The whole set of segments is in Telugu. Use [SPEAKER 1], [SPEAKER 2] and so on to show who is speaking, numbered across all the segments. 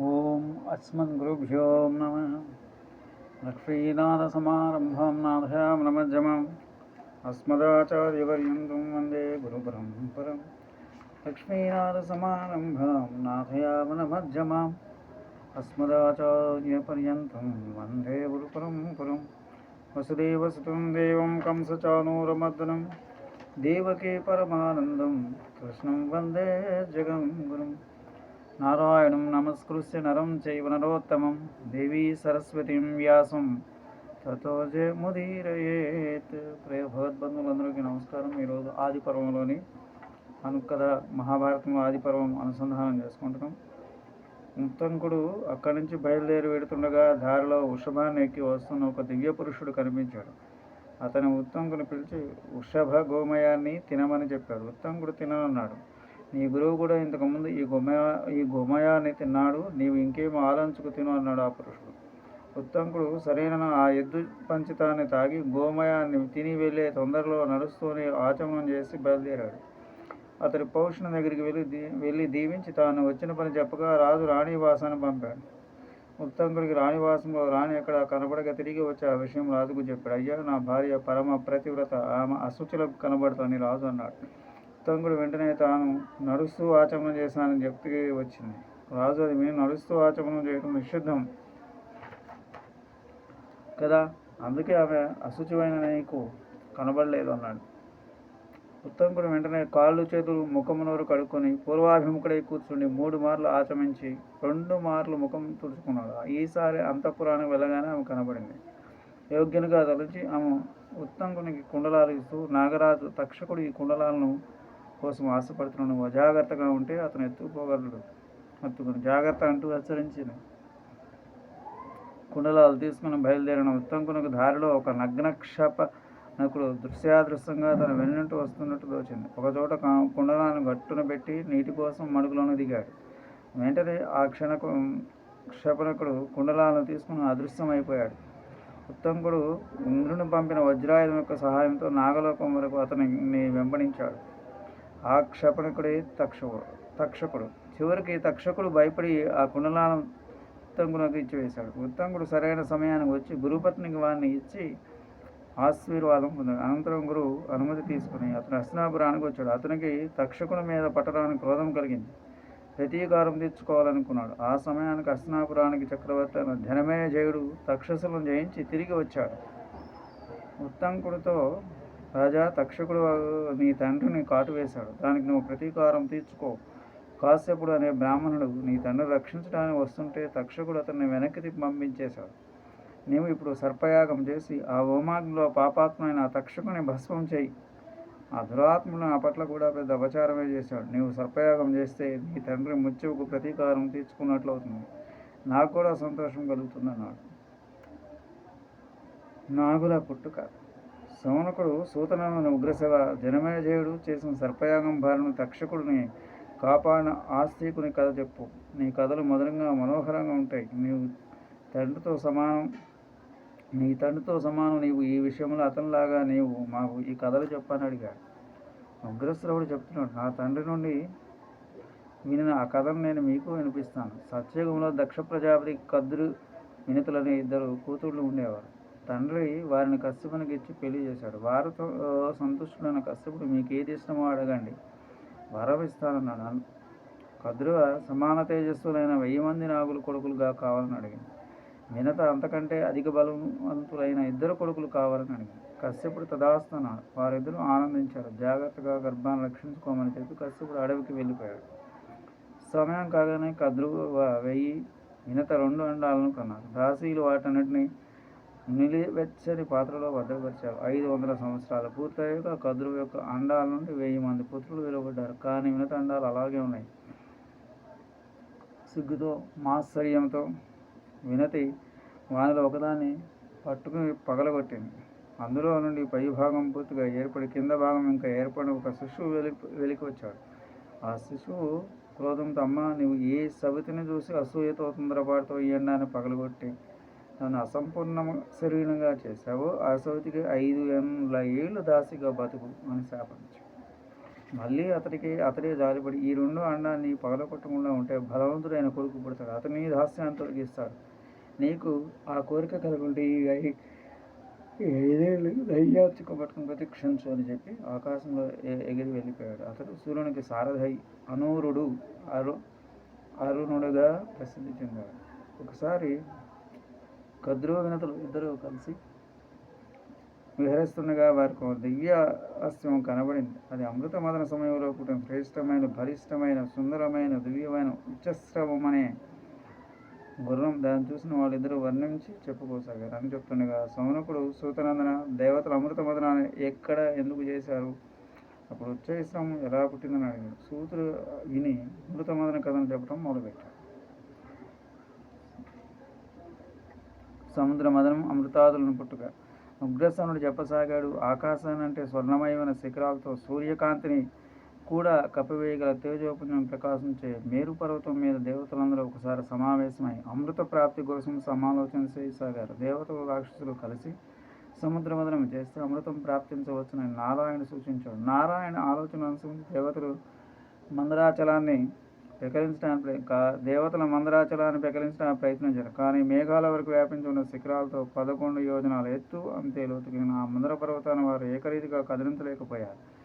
[SPEAKER 1] ఓం అస్మద్గురుభ్యో నమ. లక్ష్మీనాథసమారంభాం నాథయాం నమజ్జమం అస్మదాచార్యపర్యంతం వందే గురు గురుపరంపరం. లక్ష్మీనాథసమారంభాం నాథయాం నమజ్జమాం అస్మదాచార్యపర్యంతం వందే గురు పరంపరం వసుదేవసుతం దేవం కంసచానూరమర్దనం. దేవకీ పరమానందం. కృష్ణం వందే జగం గురుం నారాయణం నమస్కృత్య నరం చైవ నరోత్తమం దేవీ సరస్వతిం వ్యాసం తతో ముదీరయేత్ ప్రియ భగవద్బంధువులందరికీ నమస్కారం ఈరోజు ఆది పర్వంలోని అనుకథ మహాభారతంలో ఆది పర్వం అనుసంధానం చేసుకుంటున్నాం। ఉత్తంకుడు అక్కడి నుంచి బయలుదేరి వెడుతుండగా దారిలో వృషభాన్ని ఎక్కి వస్తున్న ఒక దివ్య పురుషుడు కనిపించాడు। అతని ఉత్తంకుని పిలిచి వృషభ గోమయాన్ని తినమని చెప్పాడు। ఉత్తంకుడు తిననన్నాడు। నీ గురువు కూడా ఇంతకుముందు ఈ గుమయా ఈ గోమయాన్ని తిన్నాడు నీవు ఇంకేం ఆలంచుకు తిను అన్నాడు ఆ పురుషుడు. ఉత్తంకుడు సరైన ఆ ఎద్దు పంచితాన్ని తాగి గోమయాన్ని తిని వెళ్ళే తొందరలో నడుస్తూనే ఆచమనం చేసి బయలుదేరాడు. అతడు పౌష్ణ దగ్గరికి వెళ్ళి వెళ్ళి దీవించి తాను వచ్చిన పని చెప్పగా రాజు రాణివాసాన్ని పంపాడు. ఉత్తంకుడికి రాణివాసంలో రాణి ఎక్కడ కనబడక తిరిగి వచ్చి ఆ విషయం రాజుకు చెప్పాడు. అయ్యా నా భార్య పరమ ప్రతివ్రత ఆమె అశుచులకు కనబడుతుంది రాజు అన్నాడు. ఉత్తంకుడు వెంటనే తాను నడుస్తూ ఆచమనం చేశానని చెప్తే వచ్చింది. రాజు అది మేము నడుస్తూ ఆచమనం చేయడం నిషిద్ధం కదా? అందుకే ఆమె అశుచివైన నీకు కనబడలేదు అన్నాడు. ఉత్తంకుడు వెంటనే కాళ్ళు చేతులు ముఖమునోరు కడుక్కొని పూర్వాభిముఖుడై కూర్చుండి మూడు మార్లు ఆచమించి రెండు మార్లు ముఖం తుడుచుకున్నాడు. ఈసారి అంతఃపురానికి వెళ్ళగానే ఆమె కనబడింది. యోగ్యునిగా తలచి ఆమె ఉత్తంకునికి కుండలాలు ఇస్తూ నాగరాజు తక్షకుడు ఈ కుండలాలను కోసం ఆశపడుతున్నాను. నువ్వు అజాగ్రత్తగా ఉంటే అతను ఎత్తుకుపోగలడు. ఎత్తుకుని జాగ్రత్త అంటూ హెచ్చరించింది. కుండలాలు తీసుకుని బయలుదేరిన ఉత్తంకునకు దారిలో ఒక నగ్న క్షప నకుడు దృశ్యాదృశ్యంగా తన వెన్నుంటూ వస్తున్నట్టు తోచింది. ఒకచోట కుండలాన్ని గట్టున పెట్టి నీటి కోసం మడుగులోనే దిగాడు. వెంటనే ఆ క్షణకు క్షపణకుడు కుండలాలను తీసుకుని అదృశ్యమైపోయాడు. ఉత్తంకుడు ఇంద్రుని పంపిన వజ్రాయుధం యొక్క సహాయంతో నాగలోకం వరకు అతనిని వెంబడించాడు. ఆ క్షపణకుడే తక్షకుడు తక్షకుడు. చివరికి తక్షకుడు భయపడి ఆ కుండలాలను ఉత్తంకునకు ఇచ్చివేశాడు ఉత్తంకుడు సరైన సమయానికి వచ్చి గురుపత్నికి వారిని ఇచ్చి ఆశీర్వాదం పొందాడు. అనంతరం గురువు అనుమతి తీసుకుని అతను హస్తినాపురానికి వచ్చాడు. అతనికి తక్షకుని మీద పట్టడానికి క్రోధం కలిగింది. ప్రతీకారం తీర్చుకోవాలనుకున్నాడు. ఆ సమయానికి హస్తినాపురానికి చక్రవర్తి అయిన జనమేజయుడు తక్షసులను జయించి తిరిగి వచ్చాడు. ఉత్తంకుడితో రాజా తక్షకుడు నీ తండ్రిని కాటు వేశాడు దానికి నువ్వు ప్రతీకారం తీర్చుకో. కాశ్యపుడు అనే బ్రాహ్మణుడు నీ తండ్రి రక్షించడానికి వస్తుంటే తక్షకుడు అతన్ని వెనక్కి తిప్పి పంపించేశాడు. నీవు ఇప్పుడు సర్పయాగం చేసి ఆ హోమాగ్నిలో పాపాత్మైన ఆ తక్షకుని భస్మం చేయి. ఆ దురాత్ముడు ఆ పట్ల కూడా పెద్ద అపచారమే చేశాడు. నీవు సర్పయాగం చేస్తే నీ తండ్రి ముత్యువుకు ప్రతీకారం తీర్చుకున్నట్లు అవుతుంది నాకు కూడా సంతోషం కలుగుతుంది అన్నాడు నాగుల పుట్టుక. సౌనకుడు సూతనమైన ఉగ్రసేవ జనమేజయుడు చేసిన సర్పయాగం బారిన తక్షకుడిని కాపాడిన ఆస్తికుని కథ చెప్పు. నీ కథలు మధురంగా మనోహరంగా ఉంటాయి. నీవు తండ్రితో సమానం నీ తండ్రితో సమానం నీవు ఈ విషయంలో అతనిలాగా నీవు మాకు ఈ కథలు చెప్పని అడిగాడు ఉగ్రశ్రవుడు చెప్తున్నాడు నా తండ్రి నుండి వినిన ఆ కథను నేను మీకు వినిపిస్తాను. సత్యయుగంలో దక్ష ప్రజాపతి కద్రు వినితులనే ఇద్దరు కూతుళ్ళు ఉండేవారు. తండ్రి వారిని కశ్యపునికి ఇచ్చి పెళ్ళి చేశాడు. వారితో సంతుష్టుడైన కశ్యపుడు మీకు ఏది ఇష్టమో అడగండి. వరం ఇస్తానన్నాడు. కద్రువ సమాన తేజస్సులైన వెయ్యి మంది నాగులు కొడుకులుగా కావాలని అడిగింది. మినత అంతకంటే అధిక బలవంతులైన ఇద్దరు కొడుకులు కావాలని అడిగింది. కశ్యపుడు తదాస్తున్నాడు వారిద్దరూ ఆనందించారు. జాగ్రత్తగా గర్భాన్ని రక్షించుకోమని చెప్పి కశ్యపుడు అడవికి వెళ్ళిపోయాడు. సమయం కాగానే కద్రువ వెయ్యి మినత రెండు అండాలను కన్నారు దాసీలు వాటన్నిటిని నిలివెచ్చని పాత్రలో భద్రపరిచారు. ఐదు వందల సంవత్సరాలు పూర్తయ్యాక కదురు యొక్క అండాల నుండి వెయ్యి మంది పుత్రులు వెలువడ్డారు. కానీ వినత అండాలు అలాగే ఉన్నాయి. సిగ్గుతో మాశ్చర్యంతో వినతి వానిలో ఒకదాన్ని పట్టుకుని పగలగొట్టింది. అందులో నుండి పై భాగం పూర్తిగా ఏర్పడి కింద భాగం ఇంకా ఏర్పడిన ఒక శిశువు వెలి వెలికి వచ్చాడు ఆ శిశువు క్రోధంతో అమ్మ నువ్వు ఏ సవితిని చూసి అసూయతో తొందరపాటుతో ఈ ఎండాన్ని పగలగొట్టి నన్ను అసంపూర్ణ శరీరంగా చేశావు ఆ సవితికి ఐదు ఏళ్ళ ఏళ్ళు దాసిగా బతుకు అని శాపించు మళ్ళీ అతడికి అతడే జాలిపడి ఈ రెండు అండాన్ని పగలగొట్టకుండా ఉంటే బలవంతుడైన కొడుకు పుడతాడు. అతని దాస్యాన్ని తొలగిస్తాడు నీకు ఆ కోరిక కలుగుంటే ఈ ఐదేళ్ళు దయ్యాచిక పట్టుకుని ప్రతిక్షించు అని చెప్పి ఆకాశంలో ఎగిరి వెళ్ళిపోయాడు. అతడు సూర్యునికి సారథై అనూరుడు అరు అరుణుడుగా ప్రసిద్ధి చెందాడు. ఒకసారి కద్రువ వినతులు ఇద్దరు కలిసి విహరిస్తుండగా వారికి దివ్య అస్యం కనబడింది. అది అమృత మదన సమయంలో పుట్టిన శ్రేష్టమైన భరిష్టమైన సుందరమైన దివ్యమైన ఉచ్చస్రవం అనే గుర్రం. దాన్ని చూసిన వాళ్ళిద్దరూ వర్ణించి చెప్పుకోసాగారు. అని చెప్తుండగా సౌనకుడు సూతనందన దేవతలు అమృత మదనాన్ని ఎక్కడ ఎందుకు చేశారు? అప్పుడు ఉచ్చైశ్రవం ఎలా పుట్టిందని అడిగాడు. సూతుడు విని అమృత మదన కథను చెప్పడం మొదలుపెట్టాడు. సముద్ర మదనం అమృతాదులను పుట్టుక. ఉగ్రసనుడు చెప్పసాగాడు ఆకాశానంటే స్వర్ణమయమైన శిఖరాలతో సూర్యకాంతిని కూడా కప్పివేయగల తేజోపుణ్యం ప్రకాశించే మేరు పర్వతం మీద దేవతలందరూ ఒకసారి సమావేశమై అమృత ప్రాప్తి కోసం సమాలోచన చేయసాగారు. దేవతలు రాక్షసులు కలిసి సముద్ర మదనం చేస్తే అమృతం ప్రాప్తించవచ్చునని నారాయణ సూచించాడు. నారాయణ ఆలోచన అనుసరించి దేవతలు మందరాచలాన్ని పెకలించడానికి కా- దేవతల మందరాచలాన్ని పెకలించడానికి ప్రయత్నించారు కానీ మేఘాల వరకు వ్యాపించి ఉన్న శిఖరాలతో పదకొండు యోజనాల ఎత్తు అంతే లోతుకిన ఆ మందర పర్వతాన్ని వారు ఏకరీతిగా కదిలించలేకపోయారు.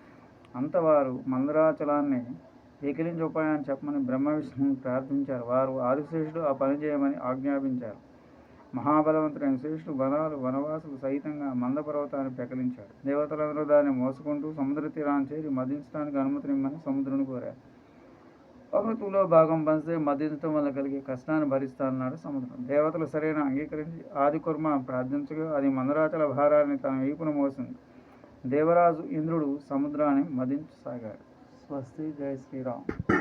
[SPEAKER 1] అంతవారు మందరాచలాన్ని ఏకరించి ఉపాయాన్ని చెప్పమని బ్రహ్మ విష్ణువుని ప్రార్థించారు. వారు ఆదిశేషుడు ఆ పని చేయమని ఆజ్ఞాపించారు. మహాబలవంతుడైన శ్రేష్ఠుడు వనాలు వనవాసులు సహితంగా మంద పర్వతాన్ని పెకలించాడు దేవతలందరూ దాన్ని మోసుకుంటూ సముద్ర తీరాన్ని చేరి మదించడానికి అనుమతినిమ్మని సముద్రుని కోరారు. అమృతంలో భాగం పంచితే మదించడం వల్ల కలిగే కష్టాన్ని భరిస్తానన్నాడు సముద్రం. దేవతలు సరైన అంగీకరించి ఆది కుర్మ ప్రార్థించగా అది మందరాచల భారాన్ని తన వైపున మోసింది. దేవరాజు ఇంద్రుడు సముద్రాన్ని మదించసాగాడు. స్వస్తి జై శ్రీరామ్.